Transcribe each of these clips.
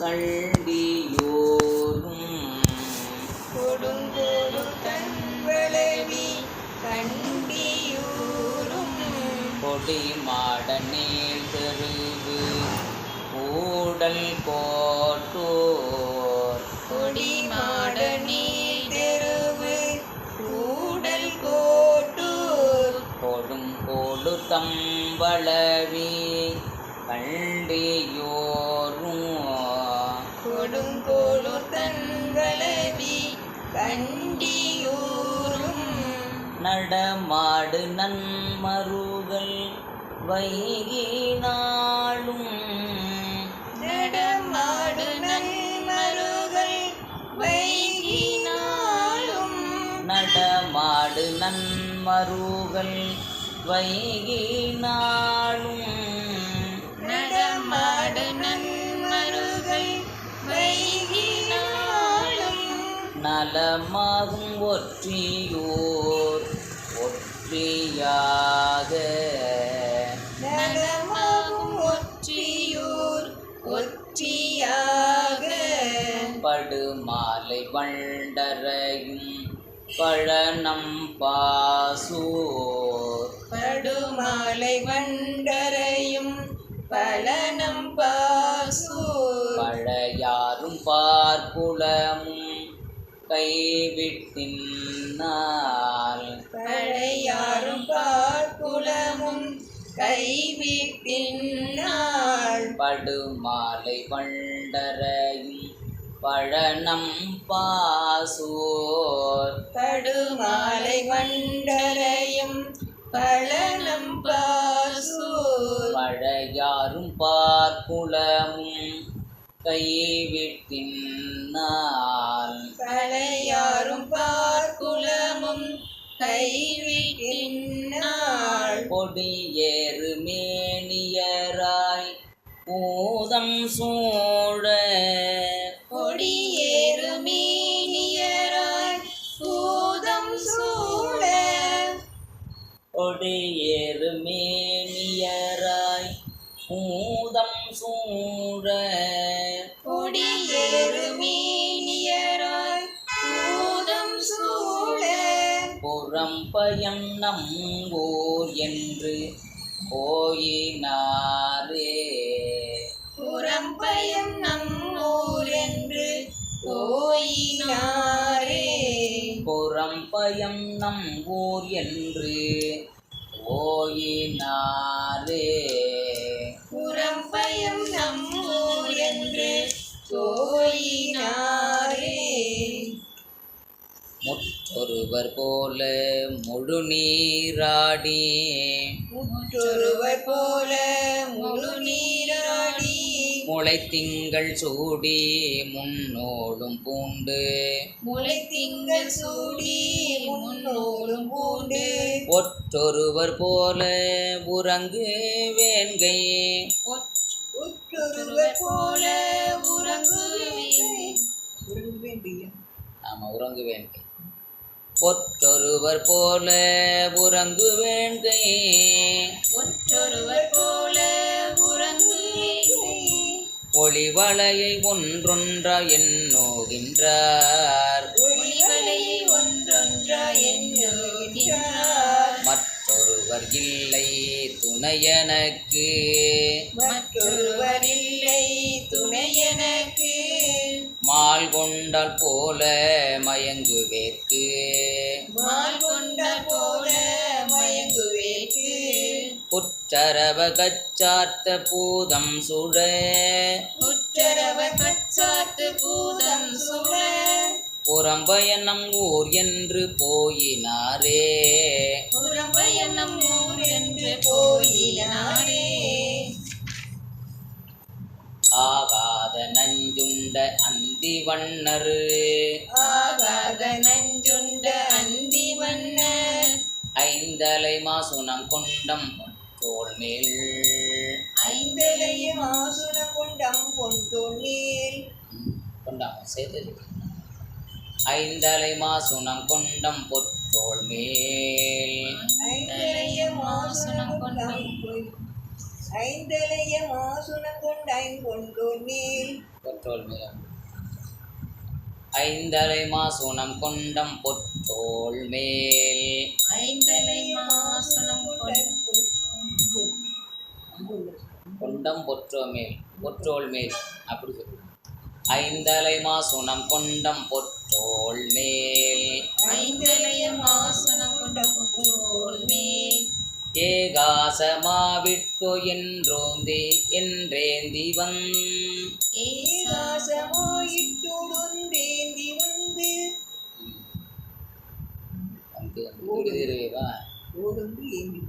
கண்டியோரும். கொடுங்கோடு தன்வளவி கண்டியூரும். கொடி மாடநீள் தெருவு ஊடல் கோட்டோர். கொடி மாட நீர் தெருவு கூடல் கோட்டூர். கொடும் கோடு தம்பளவி கண்டியோரும் நடமாடு நன்மருகள் வைகினாளும். நடமாடு நன்மருகள் வைகினாலும் நடமாடு நன்மருகள் வைகினாளும். நடமாடு நன்மருகள் வைகினாலும் நலமாகும் ஒற்றியோர் நலமாகும் ஒற்றியூர் ஒற்றியாக. படுமாலை வண்டரையும் பழனம் பாசூர். படுமாலை வண்டரையும் பழனம் பாசூர். பழையாரும் பார்ப்புலமும் கைவிட்டினால் பழையாரும் பார்க்குலமும் கைவிட்டினாள் படுமாலை வண்டரையும் பழனம் பாசூர். படுமாலை வண்டரையும் பழனம் பாசூர். பழையாரும் பார்ப்புலமும் கைவிட்டினால் பழையாரும் பார்க்குலமும் கைவிட்டினாள். கொடியேறு மேனியராய் பூதம் சூழ கொடியேறு மீனியராய் பூதம் சூழ கொடியேறு மேனியராய் பூதம் சூழ புறம்பயம் நம்பூர் என்று போயினாரே. புறம்பயம் நம்மூர் என்று போயினாரே. புறம்பயம் நம்பூர் என்று போயினாரே. புறம்பயம் நம்மூர் முற்றொருவர் போல முழு நீராடி. முற்றொருவர் போல முழு நீராடி. முளைத்திங்கள் சூடி முன்னோடும் பூண்டு. முளை திங்கள் சூடி முன்னோடும் பூண்டு. ஒற்றொருவர் போல உறங்கு வேங்கை. உற்றொருவர் போல உறங்குவேன் ஆமா உறங்கு வேங்கை. ஒற்றொருவர் போல உறங்கு வேங்கை ஒற்றொருவர் போல உறங்குவேன் ஒளிவளையை ஒன்றொன்றா எண்ணோகின்றார். ஒளிகளை ஒன்றொன்றா எண்ணுகின்றார். மற்றொருவர் இல்லை துணையனக்கு. மற்றொருவர் இல்லை துணை எனக்கு மால் கொண்டால் போல மயங்குவேற்கு. மால் கொண்ட போல மயங்குவேற்கு. புற்றரவ கச்சார்த்த பூதம் சுட உற்றரவ கச்சாத்து பூதம் சுழ. புறம்பயணம் ஊர் என்று போயினாரே. புறம்பயணம் ஊர் என்று போயினாரே. அந்தி வண்ணரு ஆகாத நஞ்சுண்ட அந்தி வண்ணர் ஐந்தலை மாசுனம் கொண்டம் தோல் மேல். ஐந்தலைய மாசுன கொண்டம் பொன்தொழில் கொண்டாம சேர்த்து ஐந்தலை மாசுனம் கொண்டம் பொற்றோள் மேல். ஐந்தலைய மாசுன கொண்டம் ஐந்தலைய மாசுன கொண்டாய் பொன்தொழில் பொற்றோல் மேல். ஐந்தலை மாசுனம் கொண்டம் பொற்றோள் மேல். ஐந்தலை மாசுனம் கொண்டம் பொற்றோ மேல். பொற்றோள் மேல். அப்படி சொல்லு. ஐந்தலை மாசுனம் கொண்டம் பொற்றோள் மேல். ஐந்தலைய மாசுனம் கொண்ட பொற்றோள் மேல். ஏகாசமாவிட்டோ என்றோந்தே என்றேந்தி வந் வந்து விடுதிருவேவா ஓடுந்து இட்டு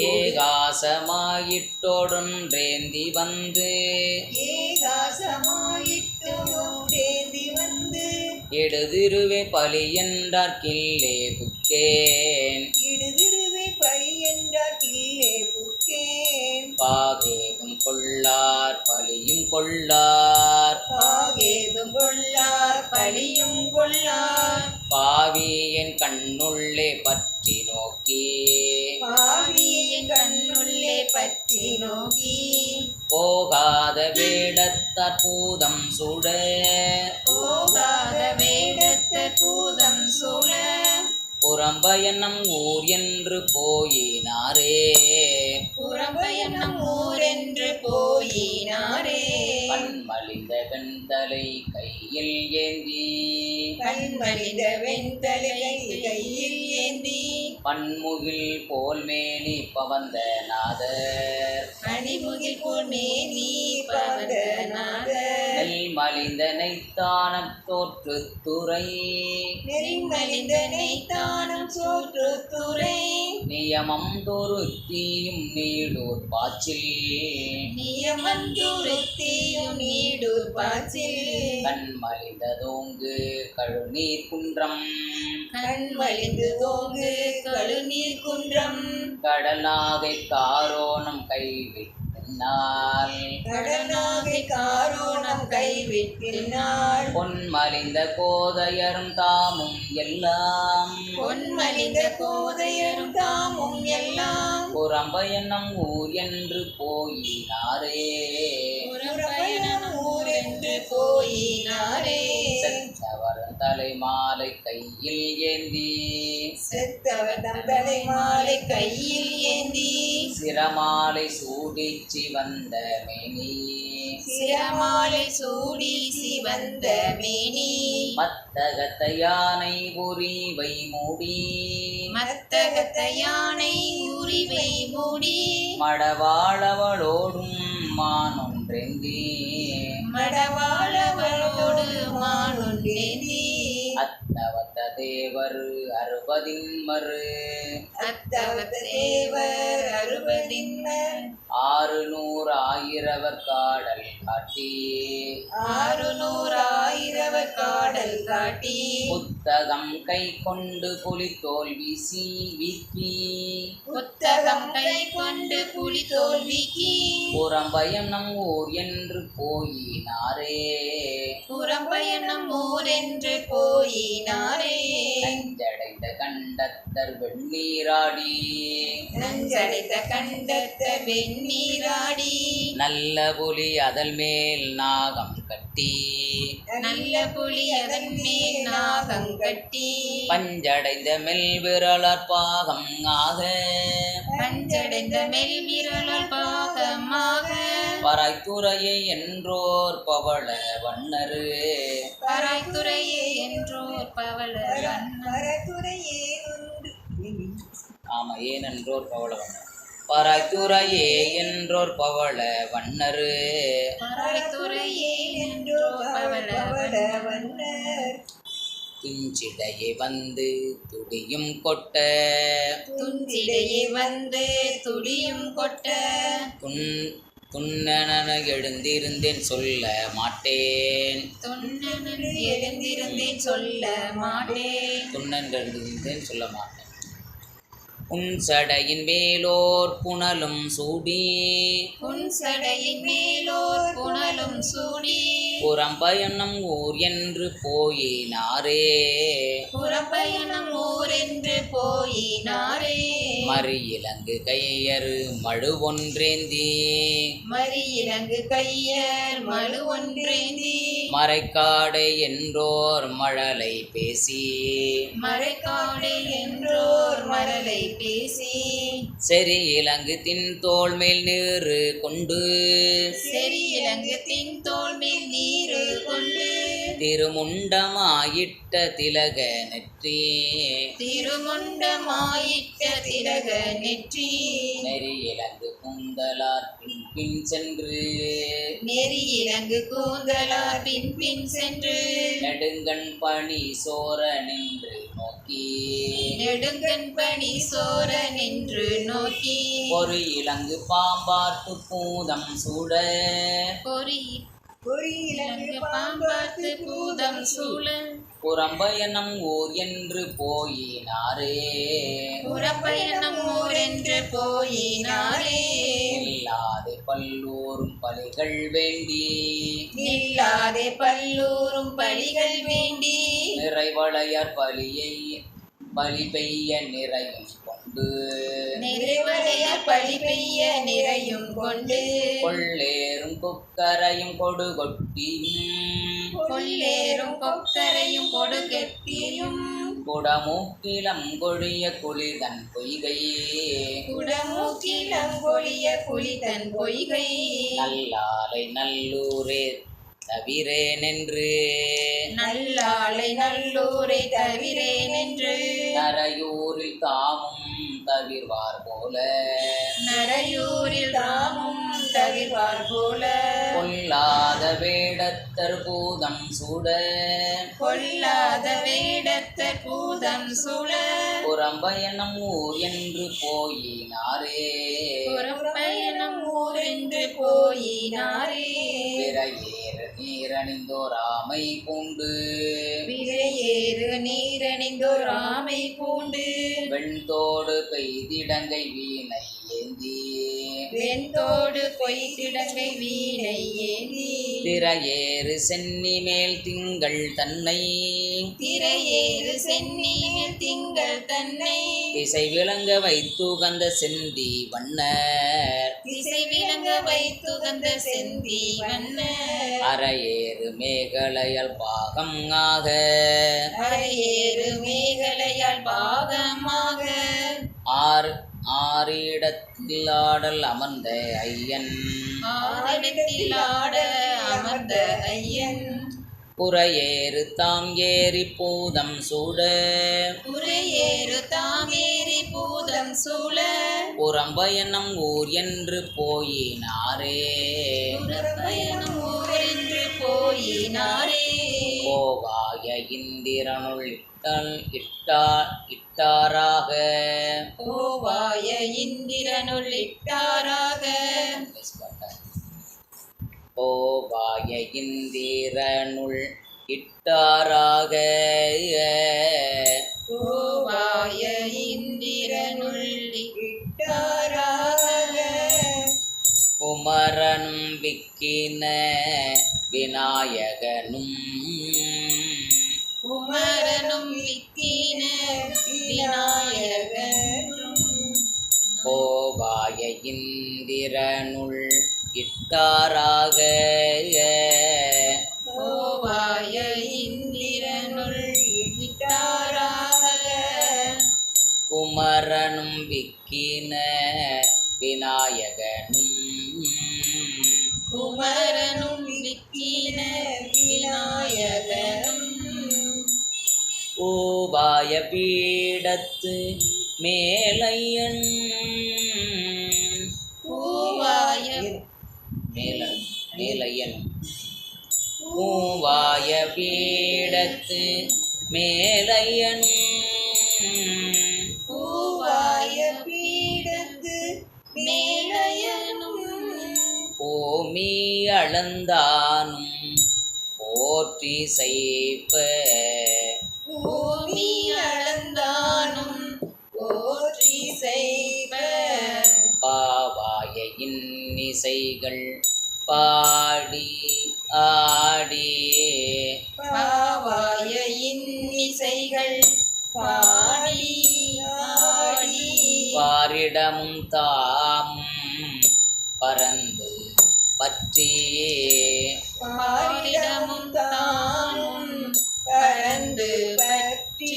ஏகாசமாயிட்டோடொன்றேந்தி வந்து. ஏகாசமா இட்டுடுந்தேந்தி வந்து. எடுதிருவே பலி என்றார் கில்லே புக்கேன். இடுதிருவை பழி என்றார் கிள்ளே புக்கேன். பாகேகும் கொள்ளார் பலியும் கொள்ளார். கொள்ளார் பழியும் கொள்ளார். பாவி என் கண்ணுள்ளே பற்றி நோக்கி. பாவியின் கண்ணுள்ளே பற்றி நோக்கி. போகாத வேடத்தார் பூதம் சுட. போகாத வேடத்த பூதம் சூழ புறம்பயணம் ஊர் என்று போயினாரே. புறம்பயணம் ஊரென்று போயினாரே. கண்மலிந்த வெண்தலை கையில் ஏந்தி. கண்மலித வெண்தலையை கையில் ஏந்தி. பன்முகில் போல் மேனி பவந்த நாதர். அணிமுகில் போல் மேனி பவதநாத நெல் மலிந்த நெய்த்தான தோற்று துறை. நெறிமலிந்தனை தானும் சோற்று துறை. நியமம் தொருத்தியும் நீடூர் பாச்சில். நியமந்துருத்தியும் நீடூர் பாச்சில். கண்மலிந்ததோங்கு கழுநீர் குன்றம். கண்மலிந்து தோங்கு கழுநீர் குன்றம். கடலாகை காரோணம் கைவிட்டால் கடனாகை காரோணம் கைவிட்டினாள். பொன்மலிந்த கோதையரும் தாமும் எல்லாம். பொன்மலிந்த கோதையரும் தாமும் எல்லாம். புறம்பயணம் ஊர் என்று போயினாரே. புறப்பயணம் ஊரென்று போயினாரே. செத்தவர் தலை மாலை கையில் ஏந்தி. செத்தவர் தலை மாலை கையில் ஏந்தி. சிரமாலை சூடிச்சி வந்த மேனி. சிரமாலை சூடி சிவந்த மேனி. மத்தகத்த யானை உரிவை மூடி. மத்தகத்த யானை உரிவை மூடி. மடவாளவளோடும் மானொன்றெந்தி. மடவாளவளோடு தேவர் அறுபதின் மறு தேவர் அறுபதின்மர். ஆறு நூறு ஆயிரவர் காடல் காட்டி ஆறு நூறாயிரவர் காடல் காட்டி புத்தகம் கை கொண்டு புலித்தோல் வீசி வீக்கி. புத்தகம் கை கொண்டு புலி தோல்விக்கு புறம்பயணம் ஊர் என்று போயினாரே. புறம்பயணம் ஊரென்று போயினாரே. நஞ்சடைந்த கண்டத்தர் வெண்ணீராடி. நஞ்சடைத்த கண்டத்த வெண்ணீராடி. நல்ல புலி அதல் மேல் நாகம் கட்டி. நல்ல புலி அதன் மேல் நாகம் கட்டி. பஞ்சடைந்த மெல் விரலர் பாகம் ஆக. பஞ்சடைந்த மெல் பாகமாக பறைத்துறையை என்றோர் பவள வண்ணரு பராய்த்துறையே என்றோர் பவள ஆமா ஏனென்றோர் பவள வண்ணர் பறைத்துறையே என்றோர் பவள வண்ணரு பராய்த்துறையே என்றோர் பவள வண்ணர் துஞ்சிடையே வந்து துடியும் கொட்ட. துஞ்சிடையே வந்து துடியும் கொட்ட. துன் துண்ணன எழுந்திருந்தேன் சொல்ல மாட்டேன். எழுந்திருந்தேன் சொல்ல மாட்டேன். துண்ணன் எழுந்திருந்தேன் சொல்ல மாட்டேன். புன்சடையின் மேலோர் புனலும் சூடி. உன் சடையின் மேலோர் புனலும் சூடி. புறம்பயணம் ஊர் என்று போயினாரே. புறப்பயணம் ஊரென்று போயினாரே. மறியிலங்கு கையறு மழு ஒன்றேந்தி. மறி இலங்கு கையர் மழு ஒன்றேந்தி. மறைக்காடை என்றோர் மழலை பேசி. மறைக்காடு என்றோர் மரலை பேசி. செறி இலங்கு தின் தோள் மேல் நீரு கொண்டு. செறி இலங்கு தின் தோல் மேல் நீரு கொண்டு. திருமுண்டமாயிட்ட திலக நெற்றி. திருமுண்டமாயிட்ட திலக நெற்றி. நெறி இலங்கு குந்தலார் பின் பின் சென்று. நெறி இலங்கு கூந்தலார் பின் பின் சென்று. நெடுங்கண் பணி சோர நின்று நோக்கி. நெடுங்கண் பணி சோர நின்று நோக்கி. ஒரு இலங்கு பாம்பார்த்து பூதம் சூட. பொறி இலங்கு பாம்பார்த்து பூதம் சூழ. புறம்பயணம் ஊர் என்று போயினாரே. புறப்பயணம் ஊரென்று போயினாரே. இல்லாத பல்லூரும் பலிகள் வேண்டி. நில்லாதே பல்லூரும் பலிகள் வேண்டி. நிறைவளையர் பலியை பலி பெய்ய நிறையும். கொண்டு நிறைவரையார் பழி பெய்ய நிறையும் கொண்டு கொள்ளேறும் குக்கரையும் கொடு கொட்டியும் கொள்ளேறும் கொக்கரையும் கொடுகெட்டியும் குடமூக்கிலம் கொழிய குளிதன் பொய்கை குடமூக்கிலங்கொழிய புலிதன் பொய்கை நல்லாலை நல்லூரே தவிரேனென்று. நல்லாளை நல்லூரை தவிரேன் என்று நரையூரில் தாமும் தவிர்வார் போல நரையூரில் ராமும் தவிர்வார் போல கொல்லாத வேடத்தர் பூதம் சூட. கொல்லாத வேடத்த பூதம் சூழ புறம்பயணம் ஊர் என்று போயினாரே. புறப்பயணம் ஊரென்று போயினாரே. பிறையேறு நீரணிந்தோர் ஆமை பூண்டு. விரையேறு நீரணிந்தோர் ஆமை பூண்டு. வெண்தோடு பெய்திடங்கை வீணை ஏந்தி வெண்தோடு பொய்திடங்கை வீணை ஏந்தி திரையேறு சென்னி மேல் திங்கள் தன்னை. திரையேறு சென்னியில் திங்கள் தன்னை. திசை விளங்க வைத்துகந்த செந்தி வண்ணர். திசை விளங்க வைத்துகந்த செந்தி வண்ண அரையேறு மேகலையல் பாகம் ஆக. அரையேறு மேகலையால் பாகமாக ஆறு ஆறிடத்தில் ஆடல் அமர்ந்த ஐயன். ஆரிடத்தில் ஆட அமர்ந்த ஐயன். புறையேறு தாம் ஏறி பூதம் சூட உரையேறு தாமேரி பூதம் சூழ. புறம்பயணம் ஊர் என்று போயினாரே. புறப்பயணம் ஊரென்று போயினாரே. போவாய இந்திரனுள் இட்டல் இட்டார் இட்டாராக. கோவாய இந்திரனுள் இட்டாராக போவாய இந்திரனுள் இட்டாராக கோவாய இந்திரனுள் இட்டாராக குமரனும் விக்கின விநாயகனும் குமரனும் விக்கின விநாயகனும் போவாய இந்திரனுள் இட்டாராக. கோவாய இந்திரனுள் இட்டாராக. குமரனும் விக்கின விநாயகனும். குமரனும் பீடத்து மேலையன். மேலையன். பூவாய பீடத்து மேலையனும் பூவாய பீடத்து மேலையனும். பூமி அளந்தானும் போற்றி செய்ப்ப பூமி பாடி ஆடி பாவாய இன்னிசைகள் பாடி ஆடி பாரிடமும் தாமும் பறந்து பற்றி. பாரிடமும் தானும் பறந்து பற்றி.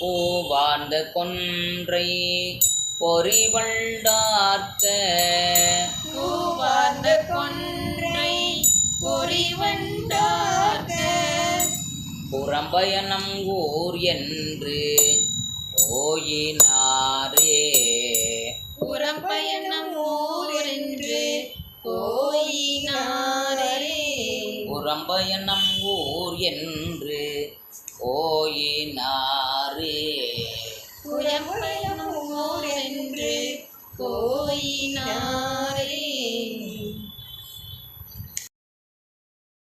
பூவார்ந்த கொன்றை பொறிவண்டார்க்க. பூவார்ந்த கொன்றை பொறிவண்டாக புறம்பயணம் ஊர் என்று ஓயினாரே.